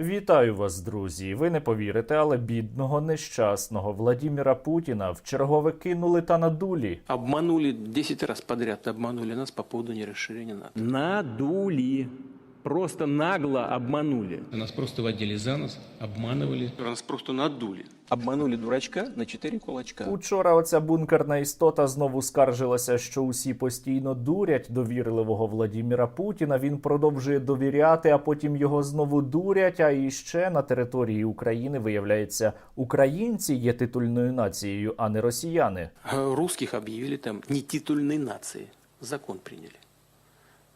Вітаю вас, друзі. Ви не повірите, але бідного нещасного Владіміра Путіна в чергове кинули та надулі. Обманули 10 разів подряд, обманули нас по поводу нерозширення НАТО. Надули. Просто нагло обманули. Нас просто водили за нос, обманывали. Нас просто надули. Обманули дурачка на 4 кулачка. Учора оця бункерна істота знову скаржилася, що усі постійно дурять довірливого Владіміра Путіна. Він продовжує довіряти, а потім його знову дурять. А іще на території України виявляється, українці є титульною нацією, а не росіяни. А Русских объявили там нетитульной нацией. Закон приняли.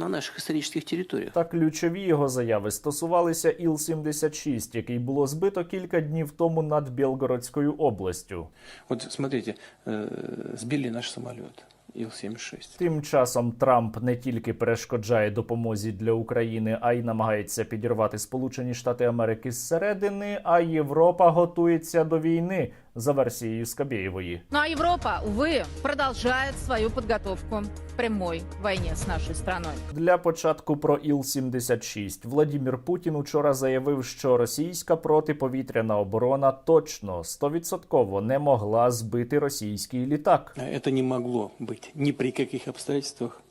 На наших исторических территориях. Та ключові його заяви стосувалися Іл-76, який було збито кілька днів тому над Білгородською областю. Вот смотрите, э, сбили наш самолет Ил-76. Тим часом Трамп не тільки перешкоджає допомозі для України, а й намагається підірвати Сполучені Штати Америки зсередини. А Європа готується до війни за версією Скабєєвої. Ну а Европа, увы, продолжает свою подготовку к прямой войне с нашей страной. Для початку про Іл-76 Владімір Путін учора заявив, що російська протиповітряна оборона точно стовідсотково не могла збити російський літак. Это не могло быть ни при каких обстоятельствах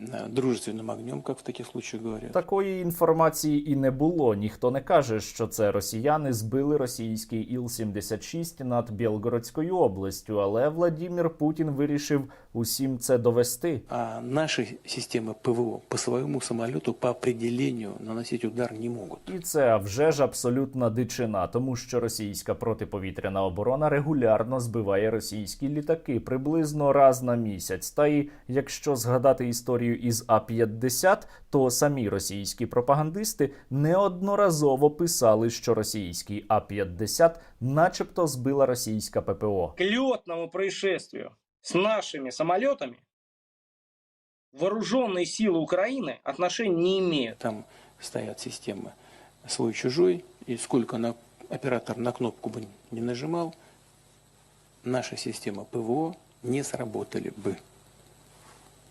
э, дружественным огнем, як в таких случаях говорять. Такої інформації і не було. Ніхто не каже, що це росіяни збили російський Іл-76 над Білгородською областю, але Владімір Путін вирішив усім це довести. А наши системы ПВО по своему самолету по определению наносить удар не могут. І це вже ж абсолютна дичина, тому що російська протиповітряна оборона регулярно збиває російські літаки приблизно раз на місяць. Та й якщо згадати історію із А-50, то самі російські пропагандисти неодноразово писали, що російський А-50 начебто збила російська ППО. к летному происшествию с нашими самолетами вооруженные силы Украины отношения не имеют. Там стоят системы свой-чужой, и сколько на, оператор на кнопку бы не нажимал, наша система ПВО не сработали бы.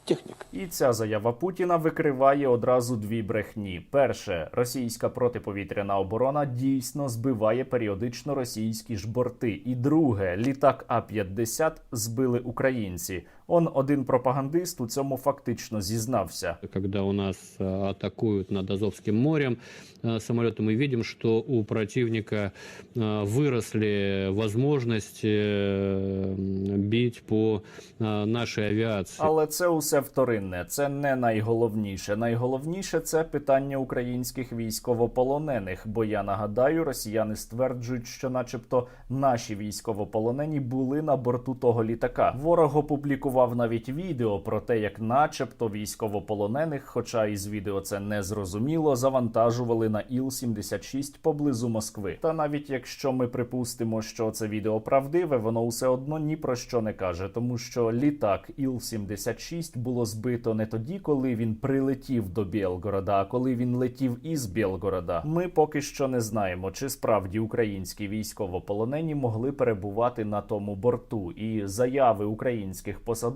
Техника. І ця заява Путіна викриває одразу дві брехні. Перше, російська протиповітряна оборона дійсно збиває періодично російські ж борти. І друге, літак А-50 збили українці. Он один пропагандист у цьому фактично зізнався. когда у нас э, атакуют над Азовским морем э, самолеты, мы видим, что у противника э, выросли возможности э, бить по э, нашей авиации. Але це усе вторинне. Це не найголовніше. Найголовніше це питання українських військовополонених. Бо я нагадаю, росіяни стверджують, що, начебто, наші військовополонені були на борту того літака. Ворог опублікував навіть відео про те, як, начебто, військовополонених, хоча із відео це не зрозуміло, завантажували на Іл-76 поблизу Москви. Та навіть якщо ми припустимо, що це відео правдиве, воно все одно ні про що не каже, тому що літак Іл-76 було збито не тоді, коли він прилетів до Білгорода, а коли він летів із Білгорода. Ми поки що не знаємо, чи справді українські військовополонені могли перебувати на тому борту, і заяви українських посадовців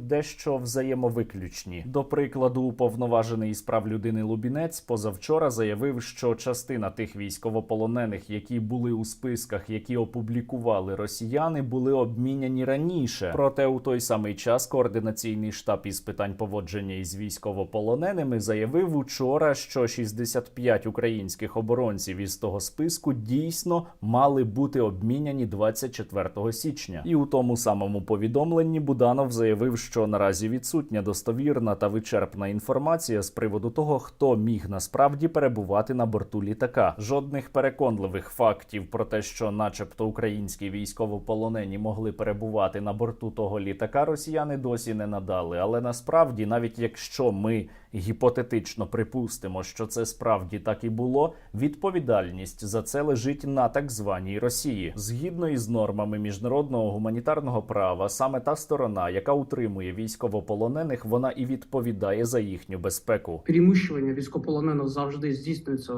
дещо взаємовиключні. До прикладу, уповноважений із прав людини Лубінець позавчора заявив, що частина тих військовополонених, які були у списках, які опублікували росіяни, були обміняні раніше. Проте у той самий час координаційний штаб із питань поводження із військовополоненими заявив учора, що 65 українських оборонців із того списку дійсно мали бути обміняні 24 січня. І у тому самому повідомленні Буданов заявив, що наразі відсутня достовірна та вичерпна інформація з приводу того, хто міг насправді перебувати на борту літака. Жодних переконливих фактів про те, що, начебто, українські військовополонені могли перебувати на борту того літака, росіяни досі не надали. Але насправді, навіть якщо ми гіпотетично припустимо, що це справді так і було, відповідальність за це лежить на так званій Росії. Згідно із нормами міжнародного гуманітарного права, саме та сторона, яка утримує військовополонених, вона і відповідає за їхню безпеку. переміщування військополонених завжди здійснюється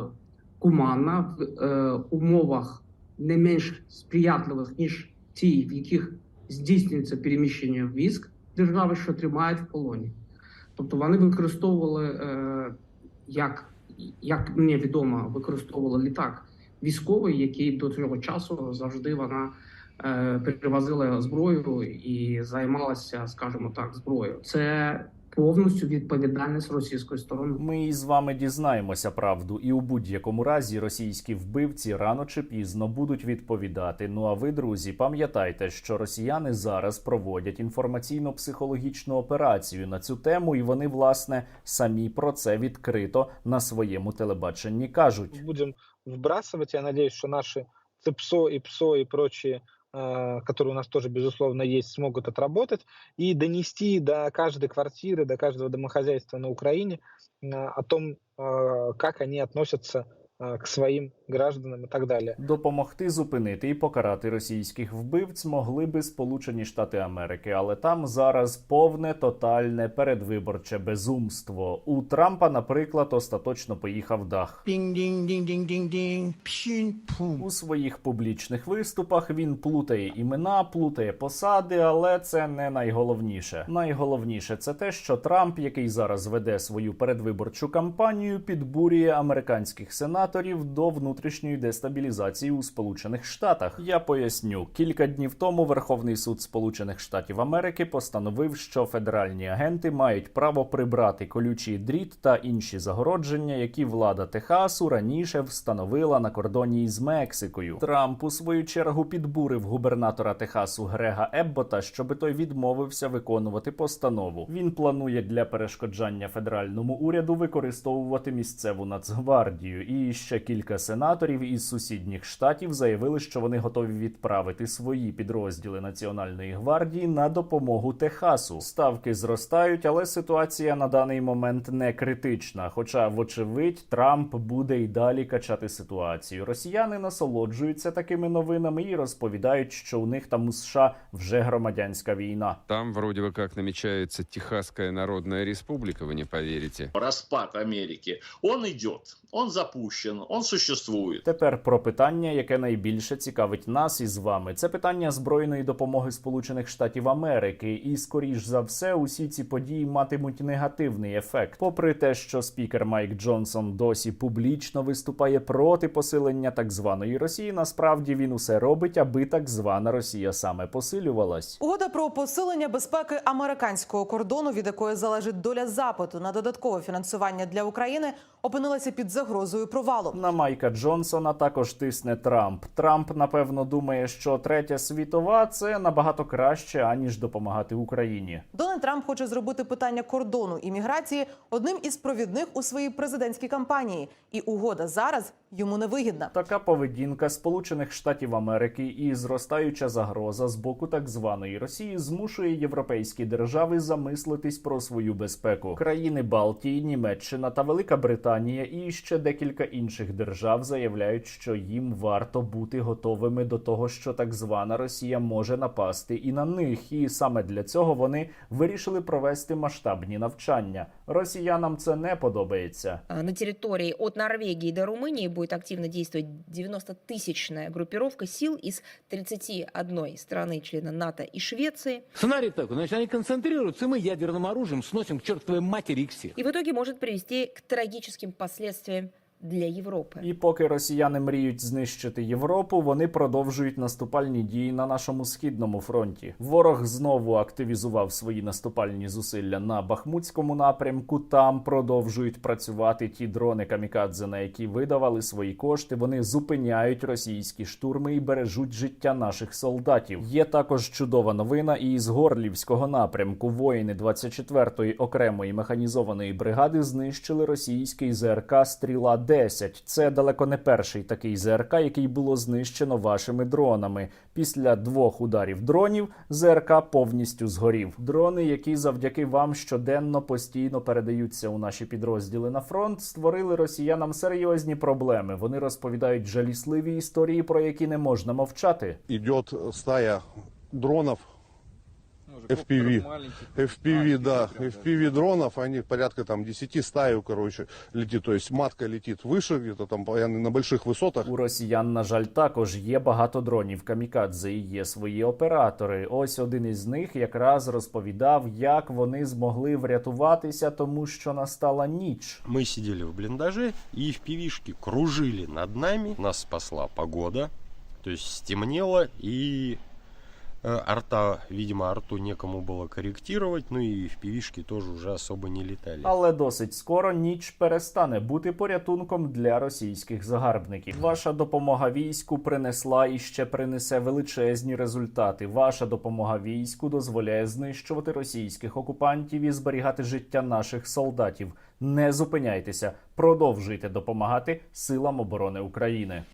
гуманно в е, умовах не менш сприятливих ніж ті, в яких здійснюється переміщення військ держави, що тримають в полоні. Тобто вони використовували е, як як мені відомо, використовувала літак військовий, який до цього часу завжди вона перевозила зброю і займалася, скажімо так, зброєю. Це повністю відповідальність російської сторони. Ми із вами дізнаємося правду, і у будь-якому разі російські вбивці рано чи пізно будуть відповідати. Ну а ви, друзі, пам'ятайте, що росіяни зараз проводять інформаційно-психологічну операцію на цю тему, і вони власне самі про це відкрито на своєму телебаченні кажуть. будем вбрасывать. Я надеюсь, что наши ЦИПСО и ПСО и прочие, э, которые у нас тоже, безусловно, есть, смогут отработать и донести до каждой квартиры, до каждого домохозяйства на Украине э, о том, э, как они относятся э, к своим гражданам и так далее. Допомогти зупинити і покарати російських вбивць могли би Сполучені Штати Америки, але там зараз повне тотальне передвиборче безумство. У Трампа, наприклад, остаточно поїхав дах. У своїх публічних виступах він плутає імена, плутає посади, але це не найголовніше. Найголовніше це те, що Трамп, який зараз веде свою передвиборчу кампанію, підбурює американських сенаторів до внутрішньої дестабілізації у Сполучених Штатах. Я поясню, кілька днів тому Верховний суд Сполучених Штатів Америки постановив, що федеральні агенти мають право прибрати колючий дріт та інші загородження, які влада Техасу раніше встановила на кордоні із Мексикою. Трамп у свою чергу підбурив губернатора Техасу Грега Еббота, щоби той відмовився виконувати постанову. Він планує для перешкоджання федеральному уряду використовувати місцеву нацгвардію. І ще кілька сенаторів із сусідніх штатів заявили, що вони готові відправити свої підрозділи Національної гвардії на допомогу Техасу. Ставки зростають, але ситуація на даний момент не критична. Хоча, вочевидь, Трамп буде й далі качати ситуацію. Росіяни насолоджуються такими новинами і розповідають, що у них там у США вже громадянська війна. Там вроде бы как намечается Техасская Народная Республика, вы не поверите. распад Америки, он идет, он запущен, он существует. Тепер про питання, яке найбільше цікавить нас із вами. Це питання збройної допомоги Сполучених Штатів Америки, і скоріш за все, усі ці події матимуть негативний ефект. Попри те, що спікер Майк Джонсон досі публічно виступає проти посилення так званої Росії, насправді він усе робить, аби так звана Росія саме посилювалась. Угода про посилення безпеки американського кордону, від якої залежить доля запиту на додаткове фінансування для України, опинилася під загрозою провалу. На Майка Джонсона також тисне Трамп. Трамп напевно думає, що третя світова це набагато краще аніж допомагати Україні. Дональд Трамп хоче зробити питання кордону і міграції одним із провідних у своїй президентській кампанії, і угода зараз йому не вигідна. Така поведінка Сполучених Штатів Америки і зростаюча загроза з боку так званої Росії змушує європейські держави замислитись про свою безпеку. Країни Балтії, Німеччина та Велика Британія і ще декілька інших держав заявляють, що їм варто бути готовими до того, що так звана Росія може напасти і на них. І саме для цього вони вирішили провести масштабні навчання. Росіянам це не подобається. На территории от Норвегии до Румынии будет активно действовать 90-тысячная группировка сил из 31 страны, члена НАТО и Швеции. Сценарий такой, значит, они концентрируются, и мы ядерным оружием сносим к чертовой матери их всех. И в итоге может привести к трагическим последствиям для Европы. І поки росіяни мріють знищити Європу, вони продовжують наступальні дії на нашому східному фронті. Ворог знову активізував свої наступальні зусилля на Бахмутському напрямку. Там продовжують працювати ті дрони камікадзе, на які видавали свої кошти. Вони зупиняють російські штурми і бережуть життя наших солдатів. Є також чудова новина і із Горлівського напрямку. Воїни 24-ї окремої механізованої бригади знищили російський ЗРК Стріла 10 Це далеко не перший такий ЗРК, який було знищено вашими дронами. Після двох ударів дронів ЗРК повністю згорів. Дрони, які завдяки вам щоденно постійно передаються у наші підрозділи на фронт, створили росіянам серйозні проблеми. Вони розповідають жалісливі історії, про які не можна мовчати. идет стая дронов FPV. FPV, да. FPV дронов, они порядка там 10 стаю, короче, летит. То есть матка летит выше, где-то там по- на больших высотах. У росіян, на жаль, також є багато дронів камікадзе і є свої оператори. Ось один із них якраз розповідав, як вони змогли врятуватися, тому що настала ніч. Мы сидели в блиндаже, и в пивишке кружили над нами. Нас спасла погода. То есть стемнело, и э, арта, видимо, арту некому было корректировать. Ну и в пивишке тоже уже особо не летали. Але досить скоро ніч перестане бути порятунком для російських загарбників. Ваша допомога війську принесла і ще принесе величезні результати. Ваша допомога війську дозволяє знищувати російських окупантів і зберігати життя наших солдатів. Не зупиняйтеся, продовжуйте допомагати силам оборони України.